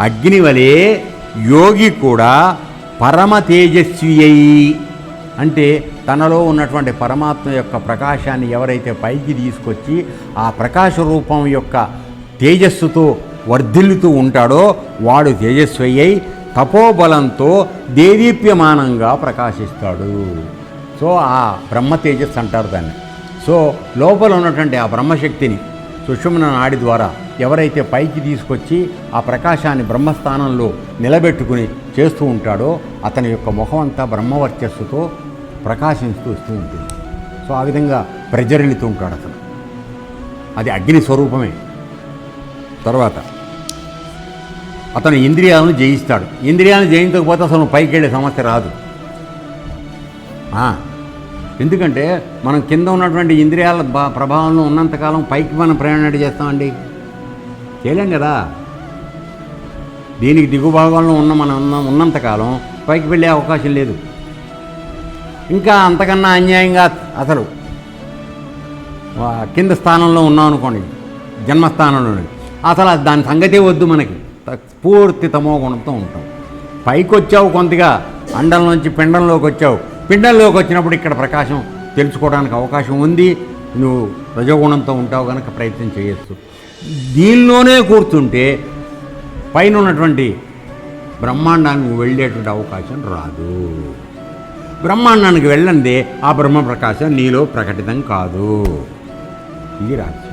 అగ్ని వలె యోగి కూడా పరమ తేజస్వి అయి అంటే తనలో ఉన్నటువంటి పరమాత్మ యొక్క ప్రకాశాన్ని ఎవరైతే పైకి తీసుకొచ్చి ఆ ప్రకాశ రూపం యొక్క తేజస్సుతో వర్ధిల్లుతూ ఉంటాడో వాడు తేజస్వి అయి తపోబలంతో దేదీప్యమానంగా ప్రకాశిస్తాడు. సో ఆ బ్రహ్మ తేజస్సు అంటారు దాన్ని. సో లోపల ఉన్నటువంటి ఆ బ్రహ్మశక్తిని సుషుమ్న నాడి ద్వారా ఎవరైతే పైకి తీసుకొచ్చి ఆ ప్రకాశాన్ని బ్రహ్మస్థానంలో నిలబెట్టుకుని చేస్తూ ఉంటాడో అతని యొక్క ముఖం అంతా బ్రహ్మవర్చస్సుతో ప్రకాశిస్తూ వస్తూ ఉంటుంది. సో ఆ విధంగా ప్రజ్వరిల్లుతూ ఉంటాడు అతను. అది అగ్ని స్వరూపమే. తర్వాత అతను ఇంద్రియాలను జయిస్తాడు. ఇంద్రియాలను జయించకపోతే అసలు పైకి వెళ్ళే సమస్య రాదు. ఎందుకంటే మనం కింద ఉన్నటువంటి ఇంద్రియాల ప్రభావంలో ఉన్నంతకాలం పైకి మనం ప్రయాణం చేస్తామండి? చేయలేం కదా? దీనికి దిగు భాగంలో ఉన్న మనం ఉన్న ఉన్నంతకాలం పైకి వెళ్ళే అవకాశం లేదు. ఇంకా అంతకన్నా అన్యాయంగా అసలు కింద స్థానంలో ఉన్నాం అనుకోండి జన్మస్థానంలో అసలు దాని సంగతే వద్దు మనకి. పూర్తి తమో గుణంతో ఉంటాం. పైకి వచ్చావు కొంతగా అండం నుంచి పిండంలోకి వచ్చావు. పిండంలోకి వచ్చినప్పుడు ఇక్కడ ప్రకాశం తెలుసుకోవడానికి అవకాశం ఉంది. నువ్వు రజోగుణంతో ఉంటావు కనుక ప్రయత్నం చేయొచ్చు. దీనిలోనే కూర్చుంటే పైన ఉన్నటువంటి బ్రహ్మాండానికి నువ్వు వెళ్ళేటువంటి అవకాశం రాదు. బ్రహ్మాండానికి వెళ్ళందే ఆ బ్రహ్మ ప్రకాశం నీలో ప్రకటితం కాదు. ఇది రహస్యం